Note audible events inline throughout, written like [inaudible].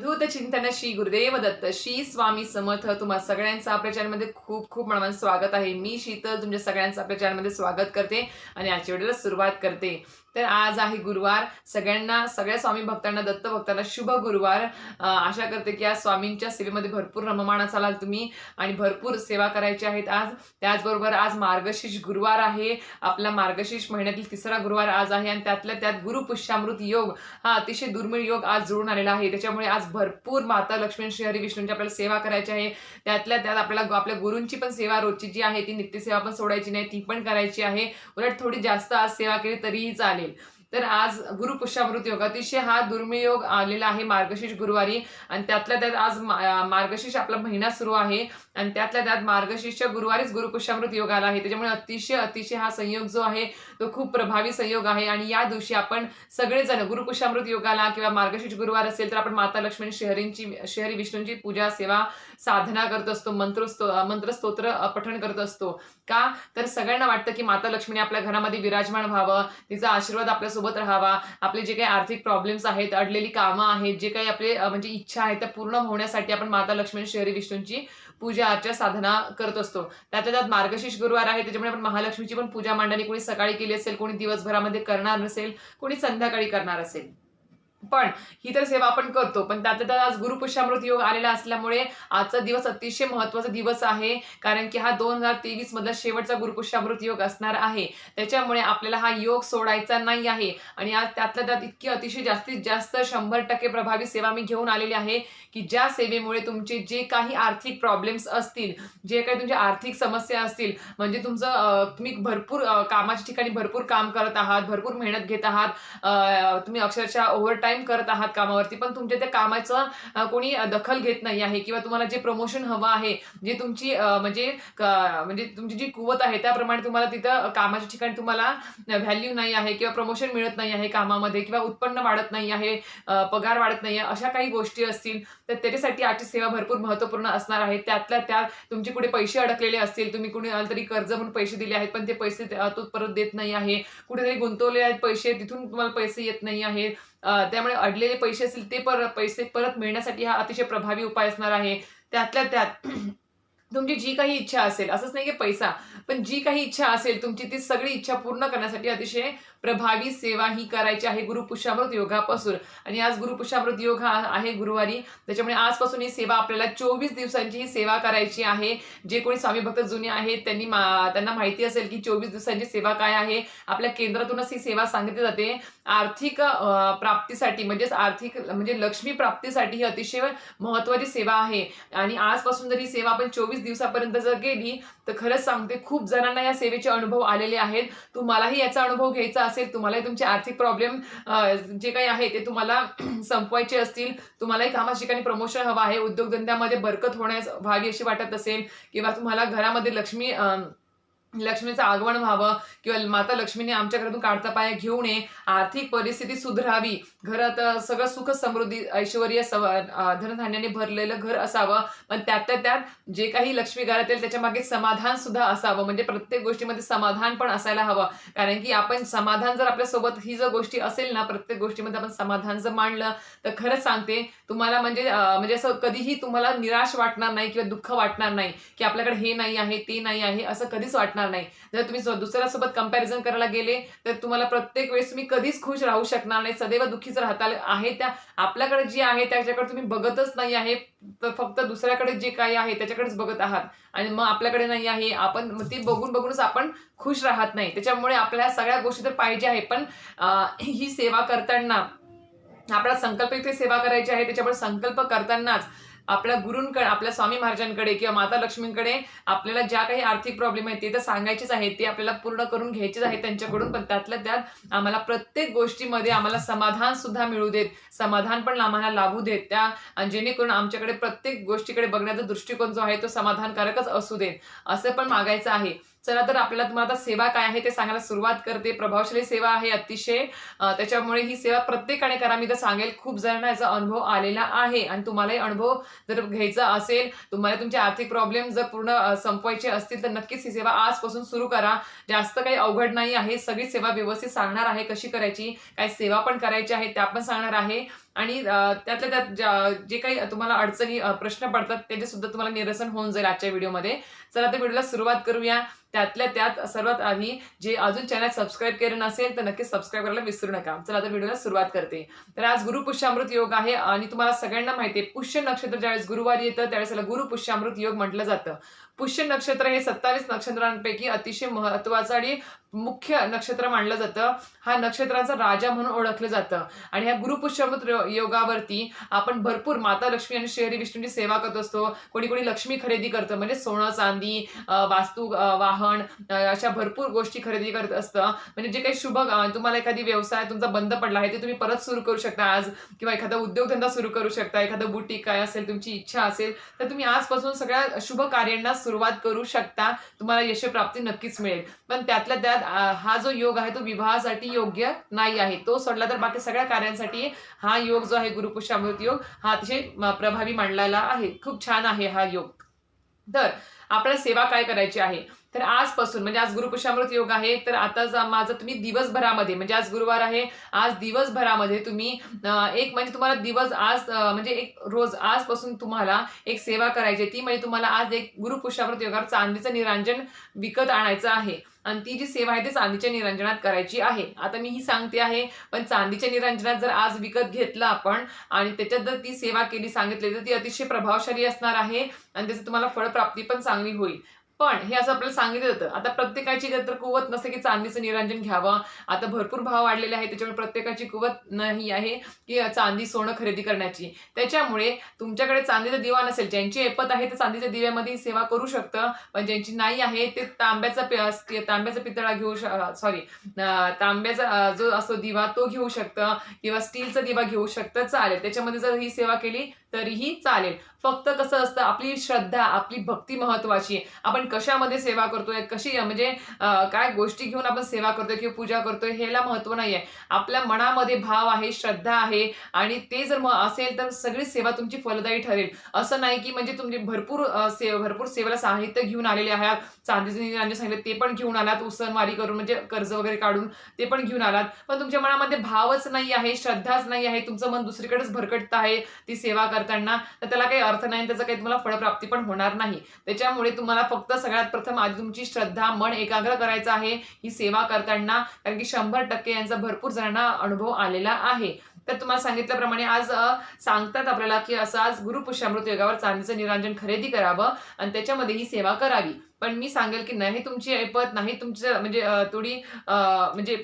अद्भुत चिंतन श्री गुरुदेव दत्त श्री स्वामी समर्थ. तुम्हा सगळ्यांचं आपल्या चॅनलमध्ये खूप खूप मनापासून स्वागत आहे. मी शीतल तुमच्या सगळ्यांचं आपल्या चॅनलमध्ये स्वागत करते आणि आजच्या व्हिडिओला सुरुवात करते. तर आज आहे गुरुवार. सगळ्यांना सगळ्या स्वामी भक्तांना दत्त भक्तांना शुभ गुरुवार. आशा करते की आज स्वामींच्या सेवेमध्ये भरपूर रममाण चालाल तुम्ही आणि भरपूर सेवा करायची आहेत आज. त्याचबरोबर आज मार्गशीर्ष गुरुवार आहे. आपला मार्गशीर्ष महिन्यातील तिसरा गुरुवार आज आहे आणि त्यातल्या त्यात गुरुपुष्यामृत योग हा अतिशय दुर्मिळ योग आज जुळून आलेला आहे. त्याच्यामुळे आज भरपूर माता लक्ष्मी श्री हरी विष्णूंची आपल्याला सेवा करायची आहे. त्यातल्या त्यात आपल्याला आपल्या गुरूंची पण सेवा रोजची जी आहे ती नित्यसेवा पण सोडायची नाही ती पण करायची आहे. उलट थोडी जास्त आज सेवा केली तरीही चालेल. तर आज गुरुपुष्यामृत योग. अतिशय हा दुर्मिळ योग आलेला आहे मार्गशीर्ष गुरुवारी. आणि त्यातल्या त्यात आज मार्गशीर्ष आपला महिना सुरू आहे. आणि त्यातल्या त्यात मार्गशीर्ष गुरुवारीच गुरुपुष्यामृत योग आला आहे. त्याच्यामुळे अतिशय अतिशय हा संयोग जो आहे तो खूप प्रभावी संयोग आहे. आणि या दिवशी आपण सगळेजण गुरुपुष्यामृत योगाला किंवा मार्गशीर्ष गुरुवार असेल तर आपण माता लक्ष्मी शहरींची शहरी विष्णूंची पूजा सेवा साधना करत असतो मंत्रस्तो मंत्रस्तोत्र पठण करत असतो. का? तर सगळ्यांना वाटतं की माता लक्ष्मीने आपल्या घरामध्ये विराजमान व्हावं तिचा आशीर्वाद आपल्यासोबत राहावा आपले जे काही आर्थिक प्रॉब्लेम्स आहेत अडलेली कामं आहेत जे काही आपले म्हणजे इच्छा आहेत त्या पूर्ण होण्यासाठी आपण माता लक्ष्मी शहरी विष्णूंची पूजा अर्चा साधना करत असतो. त्याच्या त्यात मार्गशीर्ष गुरुवार आहे त्याच्यामुळे आपण महालक्ष्मीची पण पूजा मांडणी कोणी सकाळी केली असेल कोणी दिवसभरामध्ये करणार नसेल कोणी संध्याकाळी करणार असेल. पण ही तर सेवा आपण करतो. पण त्यातल्या त्यात आज गुरुपुष्यामृत योग आलेला असल्यामुळे आजचा दिवस अतिशय महत्त्वाचा दिवस आहे. कारण की हा दोन हजार तेवीस मधला शेवटचा गुरुपुष्यामृत योग असणार आहे. त्याच्यामुळे आपल्याला हा योग सोडायचा नाही आहे. आणि आज त्यातल्या त्यात इतकी अतिशय जास्तीत जास्त शंभर टक्के प्रभावी सेवा मी घेऊन आलेली आहे की ज्या सेवेमुळे तुमचे जे काही आर्थिक प्रॉब्लेम्स असतील जे काही तुमच्या आर्थिक समस्या असतील म्हणजे तुमचं तुम्ही भरपूर कामाच्या ठिकाणी भरपूर काम करत आहात भरपूर मेहनत घेत आहात तुम्ही अक्षरशः ओव्हर टाइम करत आहात कामावरती. पण तुमच्या त्या कामाचं कोणी दखल घेत नाही आहे किंवा तुम्हाला जे प्रमोशन हवं आहे जे तुमची म्हणजे म्हणजे तुमची जी कुवत आहे त्याप्रमाणे तुम्हाला तिथं कामाच्या ठिकाणी तुम्हाला व्हॅल्यू नाही आहे किंवा प्रमोशन मिळत नाही आहे कामामध्ये किंवा उत्पन्न वाढत नाही आहे पगार वाढत नाही आहे अशा काही गोष्टी असतील तर त्याच्यासाठी आजची सेवा भरपूर महत्त्वपूर्ण असणार आहे. त्यातल्या त्यात तुमचे कुठे पैसे अडकलेले असतील तुम्ही कुणी तरी कर्ज म्हणून पैसे दिले आहेत पण ते पैसे तो परत देत नाही आहे. कुठेतरी गुंतवले आहेत पैसे तिथून तुम्हाला पैसे येत नाही आहे त्यामुळे अडलेले पैसे असतील ते पर पैसे परत मिळण्यासाठी हा अतिशय प्रभावी उपाय असणार आहे. त्यातल्या त्यात [clears throat] तुमची जी काही इच्छा असेल असंच नाही की पैसा पण जी काही इच्छा असेल तुमची ती सगळी इच्छा पूर्ण करण्यासाठी अतिशय प्रभावी सेवा ही करायची आहे गुरुपुष्यामृत योगापासून. आणि आज गुरुपुष्यामृत योग हा आहे गुरुवारी. त्याच्यामुळे आजपासून ही सेवा आपल्याला चोवीस दिवसांची ही सेवा करायची आहे. जे कोणी स्वामी भक्त जुने आहेत त्यांनी मा- त्यांना माहिती असेल की चोवीस दिवसांची सेवा काय आहे. आपल्या केंद्रातूनच ही सेवा सांगितली जाते. आर्थिक प्राप्तीसाठी म्हणजेच आर्थिक म्हणजे लक्ष्मी प्राप्तीसाठी ही अतिशय महत्वाची सेवा आहे. आणि आजपासून जर ही सेवा आपण चोवीस दिवसापर्यंत जर गेली तर खरंच सांगते खूप जणांना या सेवेचे अनुभव आलेले आहेत. तुम्हालाही याचा अनुभव घ्यायचा असेल तुम्हालाही तुमचे आर्थिक प्रॉब्लेम जे काही आहे ते तुम्हाला [clears throat] संपवायचे असतील तुम्हालाही कामाच्या ठिकाणी प्रमोशन हवं आहे उद्योगधंद्यामध्ये बरकत होण्यास व्हावी अशी वाटत असेल किंवा तुम्हाला घरामध्ये लक्ष्मी अं, लक्ष्मीचं आगमन व्हावं किंवा माता लक्ष्मीने आमच्या घरातून काढता पाया घेऊ नये आर्थिक परिस्थिती सुधरावी. घरात सगळं सुख समृद्धी ऐश्वर सव धनधान्याने भरलेलं घर असावं. पण त्यात त्यात जे काही लक्ष्मी घरात येईल त्याच्यामागे समाधान सुद्धा असावं. म्हणजे प्रत्येक गोष्टीमध्ये समाधान पण असायला हवं. कारण की आपण समाधान जर आपल्यासोबत ही जर गोष्टी असेल ना प्रत्येक गोष्टीमध्ये आपण समाधान जर मांडलं तर खरंच सांगते तुम्हाला म्हणजे म्हणजे असं कधीही तुम्हाला निराश वाटणार नाही किंवा दुःख वाटणार नाही की आपल्याकडे हे नाही आहे ते नाही आहे असं कधीच वाटणार नाही. जर तुम्ही दुसऱ्यासोबत कंपॅरिझन करायला गेले तर तुम्हाला प्रत्येक वेळेस तुम्ही कधीच खुश राहू शकणार नाही. सदैव दुःखीच राहता आहे त्या आपल्याकडे जी आहे त्याच्याकडे तुम्ही बघतच नाही आहे. तर फक्त दुसऱ्याकडे जे काही आहे त्याच्याकडेच बघत आहात. आणि मग आपल्याकडे नाही आहे. आपण ती बघून बघूनच आपण खुश राहत नाही. त्याच्यामुळे आपल्याला सगळ्या गोष्टी तर पाहिजे आहे पण ही सेवा करताना आपल्याला संकल्प इथे सेवा करायची आहे. त्याच्यामुळे संकल्प करतानाच आपल्या गुरूंकडे आपल्या स्वामी महाराजांकडे किंवा माता लक्ष्मींकडे आपल्याला ज्या काही आर्थिक प्रॉब्लेम आहेत ते तर सांगायचेच आहेत ते आपल्याला पूर्ण करून घ्यायचेच आहेत त्यांच्याकडून पण त्यातल्या त्यात आम्हाला प्रत्येक गोष्टीमध्ये आम्हाला समाधान सुद्धा मिळू देत समाधान पण आम्हाला लाभू देत. त्या आणि जेणेकरून आमच्याकडे प्रत्येक गोष्टीकडे बघण्याचा दृष्टिकोन जो आहे तो समाधानकारकच असू देत. असं पण मागायचं आहे. चला तर आपल्याला तुम्हाला आता सेवा काय आहे ते सांगायला सुरुवात करते. प्रभावशाली सेवा आहे अतिशय. त्याच्यामुळे ही सेवा प्रत्येकाने करा. मी तर सांगेल खूप जणांना याचा अनुभव आलेला आहे. आणि तुम्हालाही अनुभव जर घ्यायचा असेल तुम्हाला तुमचे आर्थिक प्रॉब्लेम जर पूर्ण संपवायचे असतील तर नक्कीच ही सेवा आजपासून सुरू करा. जास्त काही अवघड नाही आहे. सगळी सेवा व्यवस्थित सांगणार आहे कशी करायची काय सेवा पण करायची आहे त्या पण सांगणार आहे. आणि त्यातल्या त्यात ज्या- जे काही तुम्हाला अडचणी प्रश्न पडतात त्याचे सुद्धा तुम्हाला निरसन होऊन जाईल आजच्या व्हिडिओमध्ये. चला तर व्हिडिओला सुरुवात करूया. त्यातल्या त्यात सर्वात आधी जे अजून चॅनल सबस्क्राईब केलं नसेल तर नक्की सबस्क्राईब करायला विसरू नका. चला तर व्हिडिओला सुरुवात करते. तर आज गुरु पुष्यामृत योग आहे आणि तुम्हाला सगळ्यांना माहिती आहे पुष्य नक्षत्र ज्यावेळेस गुरुवारी येतं त्यावेळेस त्याला गुरु पुष्यामृत योग म्हटलं जातं. पुष्य नक्षत्र हे सत्तावीस नक्षत्रांपैकी अतिशय महत्वाचं आणि मुख्य नक्षत्र मानलं जातं. हा नक्षत्राचा राजा म्हणून ओळखलं जातं. आणि ह्या गुरुपुष्यमृत योगावरती आपण भरपूर माता लक्ष्मी आणि शहरी विष्णूंची सेवा करत असतो. कोणी कोणी लक्ष्मी खरेदी करतं. म्हणजे सोनं चांदी वास्तू वाहन अशा भरपूर गोष्टी खरेदी करत असतं. म्हणजे जे काही शुभ तुम्हाला एखादी व्यवसाय तुमचा बंद पडला आहे ते तुम्ही परत सुरू करू शकता आज. किंवा एखादा उद्योगधंदा सुरू करू शकता. एखादं बुटीक काय असेल तुमची इच्छा असेल तर तुम्ही आजपासून सगळ्या शुभ कार्यांना सुरुवात करू शकता तुम्हाला यशप्राप्ती नक्कीच मिळेल. पण त्यातल्या त्यात हा जो योग आहे तो विवाहासाठी योग्य नाही आहे. तो सोडला तर बाकी सगळ्या कार्यांसाठी हा योग जो आहे गुरुपुष्यामृत योग हा अतिशय प्रभावी मांडलेला आहे. खूप छान आहे हा योग. तर आपल्याला सेवा काय करायची आहे? तर आजपासून म्हणजे आज गुरुपुषामृत योग आहे तर आता जा- माझं तुम्ही दिवसभरामध्ये म्हणजे आज गुरुवार आहे आज दिवसभरामध्ये तुम्ही एक म्हणजे तुम्हाला दिवस आज म्हणजे एक रोज आजपासून तुम्हाला एक सेवा करायची ती म्हणजे तुम्हाला आज एक गुरुपुषामृत योगावर चांदीचं निरांजन विकत आणायचं आहे. आणि ती जी सेवा आहे ती चांदीच्या निरंजनात करायची आहे. आता मी ही सांगते आहे पण चांदीच्या निरंजनात जर आज विकत घेतलं आपण आणि त्याच्यात जर ती सेवा केली सांगितली तर ती अतिशय प्रभावशाली असणार आहे आणि त्याची तुम्हाला फळप्राप्ती पण चांगली होईल. पण हे असं आपल्याला सांगितलं जातं. आता प्रत्येकाची तर कुवत नसते की चांदीचं निरंजन घ्यावं. आता भरपूर भाव वाढलेले आहेत त्याच्यामुळे प्रत्येकाची कुवत नाही आहे की चांदी सोनं खरेदी करण्याची. त्याच्यामुळे तुमच्याकडे चांदीचा दिवा नसेल ज्यांची ऐपत आहे ते चांदीच्या दिव्यामध्ये सेवा करू शकतं पण ज्यांची नाही आहे ते तांब्याचा तांब्याचा पितळा घेऊ सॉरी तांब्याचा जो असतो दिवा तो घेऊ शकतं किंवा स्टीलचा दिवा घेऊ शकतं चालेल. त्याच्यामध्ये जर ही सेवा केली तरीही चालेल. फक्त कसं असतं आपली श्रद्धा आपली भक्ती महत्वाची आहे. आपण कशामध्ये सेवा करतोय कशी म्हणजे काय गोष्टी घेऊन आपण सेवा करतोय किंवा पूजा करतोय ह्याला महत्त्व नाही आहे आपल्या मनामध्ये भाव आहे श्रद्धा आहे आणि ते जर मग असेल तर सगळी सेवा तुमची फलदायी ठरेल. असं नाही की म्हणजे तुम्ही भरपूर से भरपूर सेवेला साहित्य घेऊन आलेले आहात. चांदीचे सांगितले सांगितलं ते पण घेऊन आलात उसनवारी करून म्हणजे कर्ज वगैरे काढून ते पण घेऊन आलात. पण तुमच्या मनामध्ये भावच नाही आहे श्रद्धाच नाही आहे तुमचं मन दुसरीकडेच भरकटत आहे ती सेवा करताना. तर त्याला काही अर्थ नाही त्याचा काही तुम्हाला फळप्राप्ती पण होणार नाही. त्याच्यामुळे तुम्हाला फक्त सगळ्यात प्रथम आधी तुमची श्रद्धा मन एकाग्र करायचं आहे. ही सेवा करताना कारण की शंभर टक्के यांचा भरपूर जणांना अनुभव आलेला आहे. तर तुम्हाला सांगितल्याप्रमाणे आज सांगतात आपल्याला की असं आज गुरुपुष्यामृत योगावर चांदीचं निरांजन खरेदी करावं आणि त्याच्यामध्ये ही सेवा करावी. पण मी सांगेल की नाही तुमची ऐपत नाही तुमचं म्हणजे थोडी म्हणजे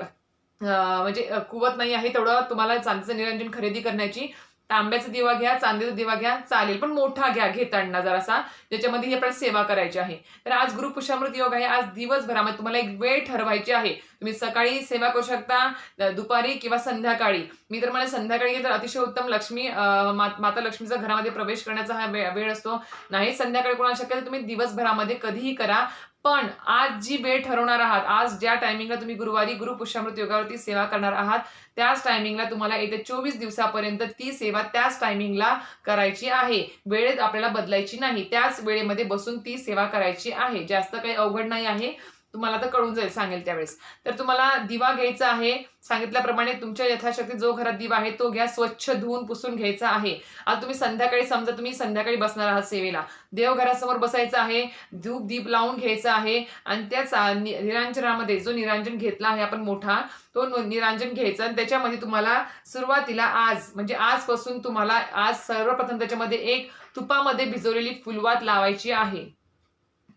म्हणजे कुवत नाही आहे तेवढं तुम्हाला चांदीचं निरंजन खरेदी करण्याची. तांब्याचा दिवा घ्या चांदीचा दिवा घ्या चालेल. पण मोठा घ्या घेताना जरासा ज्याच्यामध्ये आपल्याला सेवा करायची आहे. तर आज गुरुपुष्यामृत योग आहे. आज दिवसभरामध्ये तुम्हाला एक वेळ ठरवायची आहे. तुम्ही सकाळी सेवा करू शकता दुपारी किंवा संध्याकाळी. मी तर मला संध्याकाळी तर अतिशय उत्तम लक्ष्मी माता लक्ष्मीचा घरामध्ये प्रवेश करण्याचा हा वेळ असतो. नाही संध्याकाळी कोणाला शक्य तर तुम्ही दिवसभरामध्ये कधीही करा. पण आज जी वेळ ठरवणार आहात आज ज्या टायमिंगला तुम्ही गुरुवारी गुरु पुष्यामृत योगावरती सेवा करणार आहात त्याच टायमिंगला तुम्हाला येत्या चोवीस दिवसापर्यंत ती सेवा त्याच टायमिंगला करायची आहे. वेळेत आपल्याला बदलायची नाही. त्याच वेळेमध्ये बसून ती सेवा करायची आहे. जास्त काही अवघड नाही आहे. तुम्हाला तर कळून जाईल सांगेल त्यावेळेस. तर तुम्हाला दिवा घ्यायचा आहे. सांगितल्याप्रमाणे तुमच्या यथाशक्ती जो घरात दिवा आहे तो घ्या. स्वच्छ धुवून पुसून घ्यायचा आहे. आता तुम्ही संध्याकाळी समजा तुम्ही संध्याकाळी बसणार आहात सेवेला. देवघरासमोर बसायचं आहे. धूप दीप लावून घ्यायचा आहे. आणि त्याच निरांजनामध्ये जो निरांजन घेतला आहे आपण मोठा तो निरांजन घ्यायचा. आणि त्याच्यामध्ये तुम्हाला सुरुवातीला आज म्हणजे आजपासून तुम्हाला आज सर्वप्रथम त्याच्यामध्ये एक तुपामध्ये भिजवलेली फुलवात लावायची आहे.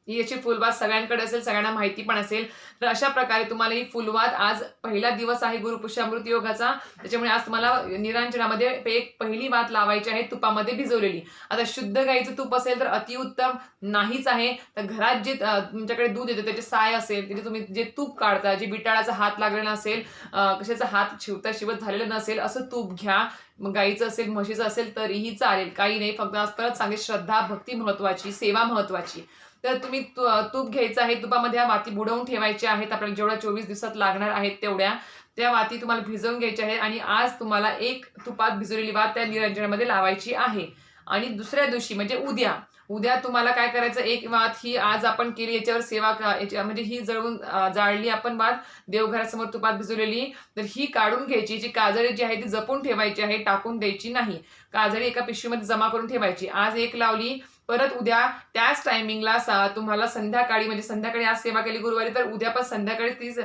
ही याची फुलवात सगळ्यांकडे असेल सगळ्यांना माहिती पण असेल. तर अशा प्रकारे तुम्हाला ही फुलवात आज पहिला दिवस आहे गुरुपुष्यामृत योगाचा. त्याच्यामुळे आज तुम्हाला निरांजनामध्ये एक पहिली वात लावायची आहे तुपामध्ये भिजवलेली. आता शुद्ध गाईचं तूप असेल तर अतिउत्तम नाहीच आहे. तर घरात जे तुमच्याकडे दूध येतं त्याचे साय असेल त्याचे तुम्ही जे तूप काढता जे बिटाळाचा हात लागलेला असेल कशाचा हात शिवता शिवत झालेला नसेल असं तूप घ्या. मग गाईचं असेल म्हशीचं असेल तरीही चालेल. काही नाही फक्त आज परत सांगेल श्रद्धा भक्ती महत्वाची सेवा महत्वाची. तर तुम्ही तु- तूप घ्यायचं आहे तुपामध्ये ह्या वाती बुडवून ठेवायच्या आहेत आपल्याला जेवढ्या चोवीस दिवसात लागणार आहेत तेवढ्या त्या वाती तुम्हाला भिजवून घ्यायच्या आहेत आणि आज तुम्हाला एक तुपात भिजवलेली वात त्या निरंजनामध्ये लावायची आहे. आणि दुसऱ्या दिवशी म्हणजे उद्या उद्या तुम्हाला काय करायचं? एक वात ही आज आपण केली याच्यावर सेवा याच्या- म्हणजे ही जळून जाळली आपण वात देवघरासमोर तुपात भिजवलेली. तर ही काढून घ्यायची जी काजळी जी आहे ती जपून ठेवायची आहे टाकून द्यायची नाही. काजळी एका पिशवीमध्ये जमा करून ठेवायची. आज एक लावली परत उद्या त्याच टायमिंगला तुम्हाला संध्याकाळी म्हणजे संध्याकाळी आज सेवा केली गुरुवारी तर उद्या पण संध्याकाळी तीच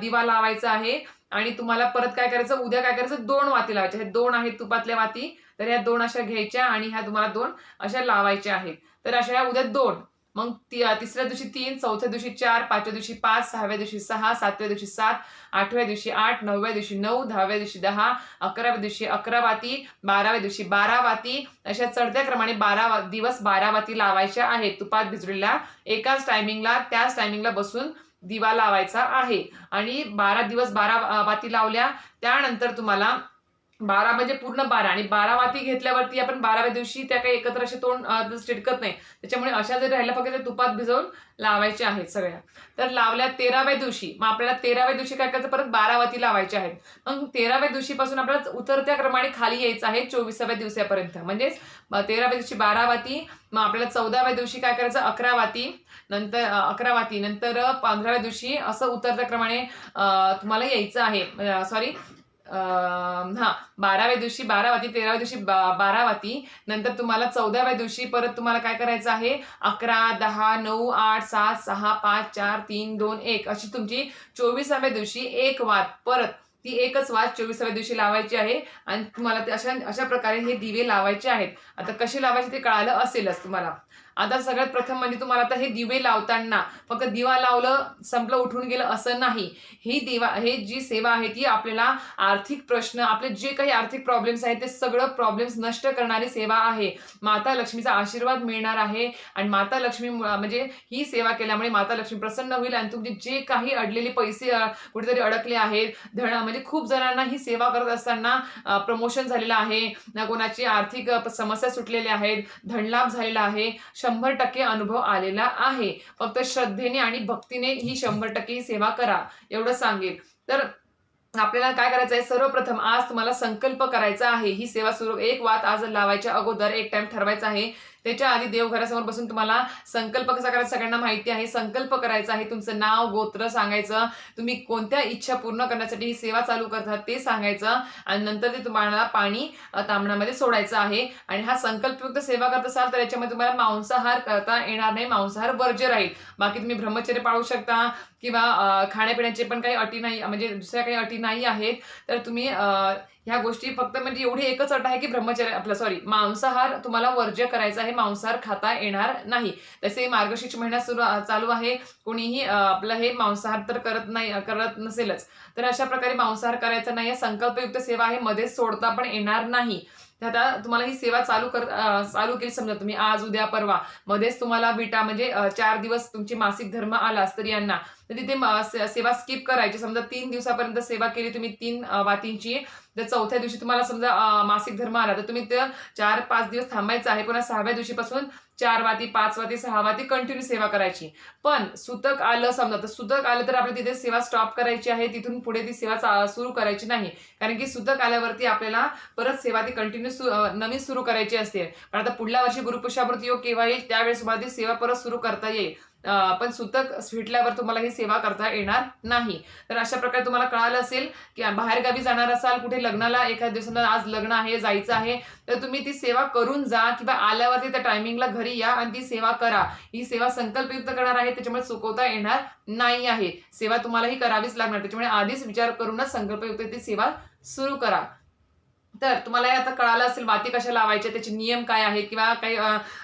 दिवा लावायचा आहे. आणि तुम्हाला परत काय करायचं? उद्या काय करायचं? दोन वाती लावायचे हे दोन आहेत तुपातल्या वाती. तर ह्या दोन अशा घ्यायच्या आणि ह्या तुम्हाला दोन अशा लावायच्या आहेत. तर अशा ह्या उद्या दोन. मग ती तिसऱ्या दिवशी तीन चौथ्या दिवशी चार पाचव्या दिवशी पाच सहाव्या दिवशी सहा सातव्या दिवशी सात आठव्या दिवशी आठ नवव्या दिवशी नऊ दहाव्या दिवशी दहा अकराव्या दिवशी अकरा वाती बाराव्या दिवशी बारा वाती अशा चढत्या क्रमाने बारा दिवस बारा वाती लावायच्या आहेत. तुपात भिजलेल्या एकाच टायमिंगला त्याच टायमिंगला बसून दिवा लावायचा आहे. आणि बारा दिवस बारा वाती लावल्या त्यानंतर तुम्हाला बारा म्हणजे पूर्ण बारा आणि बारा माती घेतल्यावरती आपण बाराव्या दिवशी त्या काही एकत्र असे तोंड चिडकत चिटकत नाही. त्याच्यामुळे अशा जर राहिल्या फक्त तुपात भिजवून लावायच्या आहेत सगळ्या. तर लावल्या तेराव्या दिवशी मग आपल्याला तेराव्या दिवशी काय करायचं? परत बारा वाती लावायच्या आहेत. मग तेराव्या दिवशीपासून आपल्याला उतरत्या क्रमाने खाली यायचं आहे चोवीसाव्या दिवसापर्यंत. म्हणजेच तेराव्या दिवशी बारा वाती मग आपल्याला चौदाव्या दिवशी काय करायचं? अकरा वाती. नंतर अकरा वाती. नंतर पंधराव्या दिवशी असं उतरत्या क्रमाने तुम्हाला यायचं आहे सॉरी हा बाराव्या दिवशी बारावाती तेराव्या दिवशी बा- नंतर तुम्हाला चौदाव्या दिवशी परत तुम्हाला काय करायचं आहे? अकरा दहा नऊ आठ सात सहा पाच चार तीन दोन एक अशी तुमची चोवीसाव्या दिवशी एक वात परत ती एकच वाज चोवीसाव्या दिवशी लावायची आहे आणि तुम्हाला ते अशा अशा प्रकारे हे दिवे लावायचे आहेत. आता कसे लावायचे ते कळालं असेलच तुम्हाला. आता सगळ्यात प्रथम म्हणजे तुम्हाला आता हे दिवे लावताना फक्त दिवा लावलं संपलं उठून गेलं असं नाही. ही देवा हे जी सेवा आहे ती आपल्याला आर्थिक प्रश्न आपले जे काही आर्थिक प्रॉब्लेम्स आहेत ते सगळं प्रॉब्लेम्स नष्ट करणारी सेवा आहे. माता लक्ष्मीचा आशीर्वाद मिळणार आहे आणि माता लक्ष्मी म्हणजे ही सेवा केल्यामुळे माता लक्ष्मी प्रसन्न होईल आणि तुमचे जे काही अडलेले पैसे कुठेतरी अडकले आहेत धन म्हणजे म्हणजे खूप जणांना ही सेवा करत असताना प्रमोशन झालेलं आहे. कोणाची आर्थिक समस्या सुटलेल्या आहेत. धनलाभ झालेला आहे. शंभर टक्के अनुभव आलेला आहे. फक्त श्रद्धेने आणि भक्तीने ही शंभर टक्के ही सेवा करा एवढं सांगेल. तर आपल्याला काय करायचं आहे? सर्वप्रथम आज तुम्हाला संकल्प करायचा आहे. ही सेवा सुरू एक वात आज लावायच्या अगोदर एक टाइम ठरवायचा आहे. त्याच्या आधी देवघरासमोर बसून तुम्हाला संकल्प कसा करायचा सगळ्यांना माहिती आहे. संकल्प करायचा आहे. तुमचं नाव गोत्र सांगायचं. तुम्ही कोणत्या इच्छा पूर्ण करण्यासाठी ही सेवा चालू करतात ते सांगायचं. आणि नंतर ते तुम्हाला पाणी तांबणामध्ये सोडायचं आहे. आणि हा संकल्पयुक्त सेवा करत असाल तर याच्यामध्ये तुम्हाला मांसाहार करता येणार नाही. मांसाहार वर्ज्य राहील. बाकी तुम्ही ब्रह्मचर्य पाळू शकता किंवा खाण्यापिण्याचे पण काही अटी नाही म्हणजे दुसऱ्या काही अटी नाही आहेत. तर तुम्ही ह्या गोष्टी फक्त म्हणजे एवढी एकच अट आहे की ब्रह्मचर्य आपलं सॉरी मांसाहार तुम्हाला वर्ज्य करायचा आहे मांसाहार खाता येणार नाही. तसे मार्गशीर्ष महिना सुरू चालू आहे कोणीही आपलं हे मांसाहार तर करत नाही करत नसेलच. तर अशा प्रकारे मांसाहार करायचा नाही संकल्पयुक्त सेवा आहे मध्येच सोडता पण येणार नाही. तर आता तुम्हाला ही सेवा चालू कर चालू केली समजा तुम्ही आज उद्या परवा मध्येच तुम्हाला विटा म्हणजे चार दिवस तुमची मासिक धर्म आला स्त्रियांना तर तिथे सेवा स्किप करायची. समजा तीन दिवसापर्यंत सेवा केली तुम्ही तीन वातींची. तर चौथ्या दिवशी तुम्हाला समजा मासिक धर्म आला तर तुम्ही ते चार पाच दिवस थांबायचं आहे. पुन्हा सहाव्या दिवशीपासून चार वाती पाच वाती सहा वाती कंटिन्यू सेवा करायची. पण सुतक आलं समजा तर सुतक आलं तर आपल्याला तिथे सेवा स्टॉप करायची आहे. तिथून पुढे ती सेवा सुरू करायची नाही. कारण की सुतक आल्यावरती आपल्याला परत सेवा ती कंटिन्यू नवीन सुरू करायची असते. पण आता पुढल्या वर्षी गुरुपुषावरती योग केव्हा येईल त्यावेळेस तुम्हाला ती सेवा परत सुरू करता येईल. पण सुतक फिटल्यावर तुम्हाला ही सेवा करता येणार नाही. तर अशा प्रकारे तुम्हाला कळालं असेल की बाहेरगावी जाणार असाल कुठे लग्नाला एखाद्या दिवसाला आज लग्न आहे जायचं आहे तर तुम्ही ती सेवा करून जा किंवा आल्यावरती त्या टायमिंगला घरी या आणि ती सेवा करा. ही सेवा संकल्पयुक्त करणार आहे त्याच्यामुळे चुकवता येणार नाही आहे. सेवा तुम्हाला ही करावीच लागणार. त्याच्यामुळे आधीच विचार करूनच संकल्पयुक्त ती सेवा सुरू करा. तर तुम्हाला आता कळालं असेल वाती कशा लावायच्या त्याचे नियम काय आहेत किंवा काही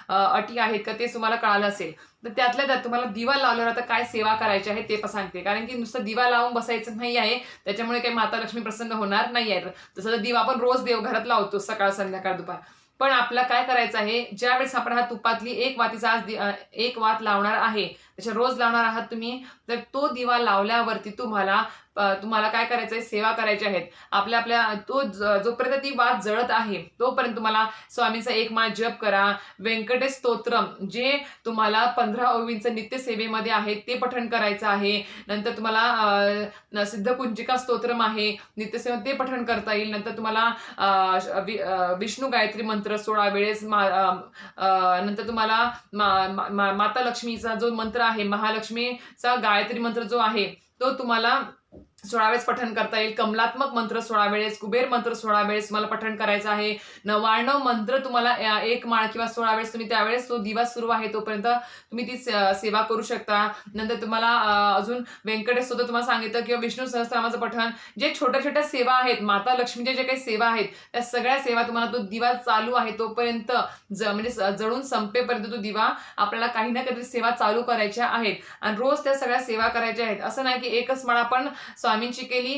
अटी आहेत का ते तुम्हाला कळालं असेल. तर त्यातल्या त्यात तुम्हाला दिवा लावल्यावर आता काय सेवा करायची आहे ते पण सांगते. कारण की नुसतं दिवा लावून बसायचं नाही आहे त्याच्यामुळे काही माता लक्ष्मी प्रसन्न होणार नाही आहे तसं तर दिवा आपण रोज देवघरात लावतो सकाळ संध्याकाळ दुपार. पण आपला काय करायचं आहे ज्यावेळेस आपण हा तुपातली एक वातीचा आज दि- एक वात लावणार आहे त्याच्या रोज लावणार आहात तुम्ही तर तो दिवा लावल्यावरती तुम्हाला तुम्हाला काय करायचं आहे सेवा करायची आहेत. आपल्या आपल्या तो जोपर्यंत ती वाद जळत आहे तोपर्यंत तुम्हाला स्वामींचा एक माळ जप करा. व्यंकटेश स्तोत्रम जे तुम्हाला पंधरा ओवींचं नित्य सेवेमध्ये आहे ते पठण करायचं आहे. नंतर तुम्हाला सिद्धकुंजिका स्तोत्रम आहे नित्यसेवा ते पठण करता येईल. नंतर तुम्हाला विष्णू गायत्री मंत्र सोळा वेळेस मा- नंतर तुम्हाला मा- मा- माता लक्ष्मीचा जो मंत्र आहे महालक्ष्मीचा गायत्री मंत्र जो आहे तो तुम्हाला सोळा वेळेस पठण करता येईल. कमलात्मक मंत्र सोळा वेळेस कुबेर मंत्र सोळा वेळेस तुम्हाला पठण करायचं आहे. नवाण्णव मंत्र तुम्हाला एक माळ किंवा सोळा वेळेस तुम्ही त्यावेळेस तो दिवा सुरू आहे तोपर्यंत तुम्ही ती सेवा करू शकता. नंतर तुम्हाला अजून व्यंकटेश सुद्धा तुम्हाला सांगितलं किंवा विष्णू सहस्रामाचं पठण. जे छोट्या छोट्या सेवा आहेत माता लक्ष्मीच्या जे काही सेवा आहेत त्या सगळ्या सेवा तुम्हाला तो दिवा चालू आहे तोपर्यंत ज म्हणजे जळून संपेपर्यंत तो दिवा आपल्याला काही ना काहीतरी सेवा चालू करायच्या आहेत. आणि रोज त्या सगळ्या सेवा करायच्या आहेत. असं नाही की एकच माळ आपण स्वामींची केली.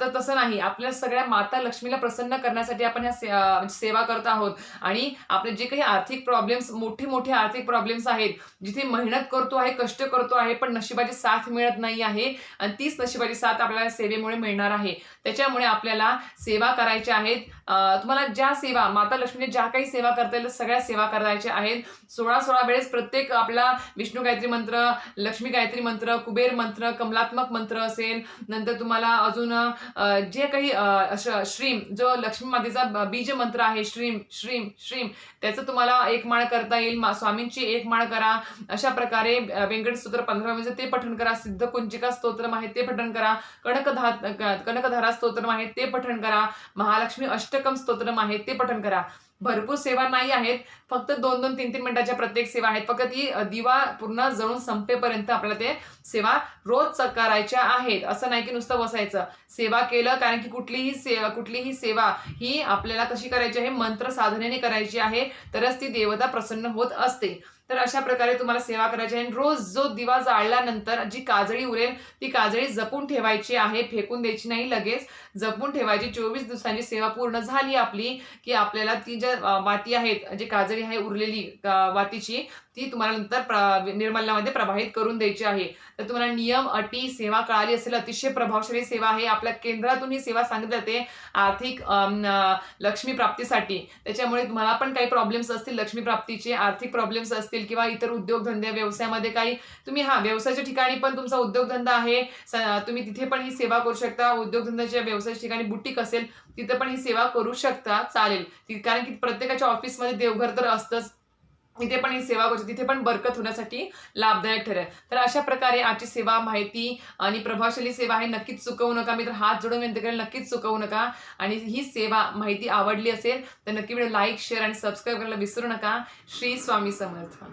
तर तसं नाही. आपल्या सगळ्या माता लक्ष्मीला प्रसन्न करण्यासाठी आपण ह्या से- म्हणजे सेवा करत आहोत. आणि आपले जे काही आर्थिक प्रॉब्लेम्स मोठे मोठे आर्थिक प्रॉब्लेम्स आहेत जिथे मेहनत करतो आहे कष्ट करतो आहे पण नशिबाची साथ मिळत नाही आहे. आणि तीच नशिबाची साथ आपल्याला सेवेमुळे मिळणार आहे. त्याच्यामुळे आपल्याला सेवा करायच्या आहेत. तुम्हाला ज्या सेवा माता लक्ष्मीने ज्या काही सेवा करता येईल सगळ्या सेवा करायच्या आहेत. सोळा सोळा वेळेस प्रत्येक आपला विष्णू गायत्री मंत्र लक्ष्मी गायत्री मंत्र कुबेर मंत्र कमलात्मक मंत्र असेल नंतर तुम्हाला अजून जे काही श्रीम जो लक्ष्मी मातेचा बीज मंत्र आहे श्रीम श्रीम श्रीम त्याचं तुम्हाला एक माळ करता येईल. स्वामींची एक माळ करा. अशा प्रकारे व्यंकट स्तोत्र पंधरा म्हणजे ते पठण करा. सिद्ध कुंजिका स्तोत्रम आहे ते पठण करा. कणकधा कनकधारा स्तोत्रम आहे ते पठण करा. महालक्ष्मी अष्टकम स्तोत्रम आहे ते पठण करा. भरपूर सेवा नाही आहेत. फक्त दोन दोन तीन तीन मिनिटाच्या प्रत्येक सेवा आहेत. फक्त ती दिवा पूर्ण जळून संपेपर्यंत आपल्याला ते सेवा रोज करायच्या आहेत. असं नाही की नुसतं बसायचं. सेवा केलं कारण की कुठलीही सेवा कुठलीही सेवा ही आपल्याला कशी करायची आहे? मंत्र साधनेने करायची आहे. तरच ती देवता प्रसन्न होत असते. तर अशा प्रकारे तुम्हाला सेवा करायची आहे. रोज जो दिवा जाळल्यानंतर जी काजळी उरेल ती काजळी जपून ठेवायची आहे फेकून द्यायची नाही लगेच. जपून ठेवायची. चोवीस दिवसांची सेवा पूर्ण झाली आपली की आपल्याला ती ज्या माती वाती आहेत जी काजळी आहे उरलेली मातीची वातीची ती तुम्हाला नंतर प्र- निर्मल्यामध्ये प्रवाहित करून द्यायची आहे. तर तुम्हाला नियम अटी सेवा कळाली असेल अतिशय प्रभावशाली सेवा आहे. आपल्या केंद्रातून ही सेवा सांगितली जाते आर्थिक लक्ष्मी प्राप्तीसाठी. त्याच्यामुळे तुम्हाला पण काही प्रॉब्लेम्स असतील लक्ष्मी प्राप्तीचे आर्थिक प्रॉब्लेम्स असतील किंवा इतर उद्योगधंदे व्यवसायामध्ये काही तुम्ही हा व्यवसायाच्या ठिकाणी पण तुमचा उद्योगधंदा आहे. तुम्ही तिथे पण ही सेवा करू शकता. उद्योगधंद्याच्या व्यवसायाच्या ठिकाणी बुटीक असेल तिथे पण ही सेवा करू शकता. चालेल. कारण की प्रत्येकाच्या ऑफिसमध्ये देवघर तर असतंच. इथे पण ही सेवा करू तिथे पण बरकत होण्यासाठी लाभदायक ठरेल. तर अशा प्रकारे आजची सेवा माहिती आणि प्रभावशाली सेवा आहे. नक्कीच चुकवू नका. मी तर हात जोडून विनंती करेल नक्कीच चुकवू नका. आणि ही सेवा माहिती आवडली असेल तर नक्की व्हिडिओ लाईक शेअर आणि सबस्क्राईब करायला विसरू नका. श्री स्वामी समर्थ.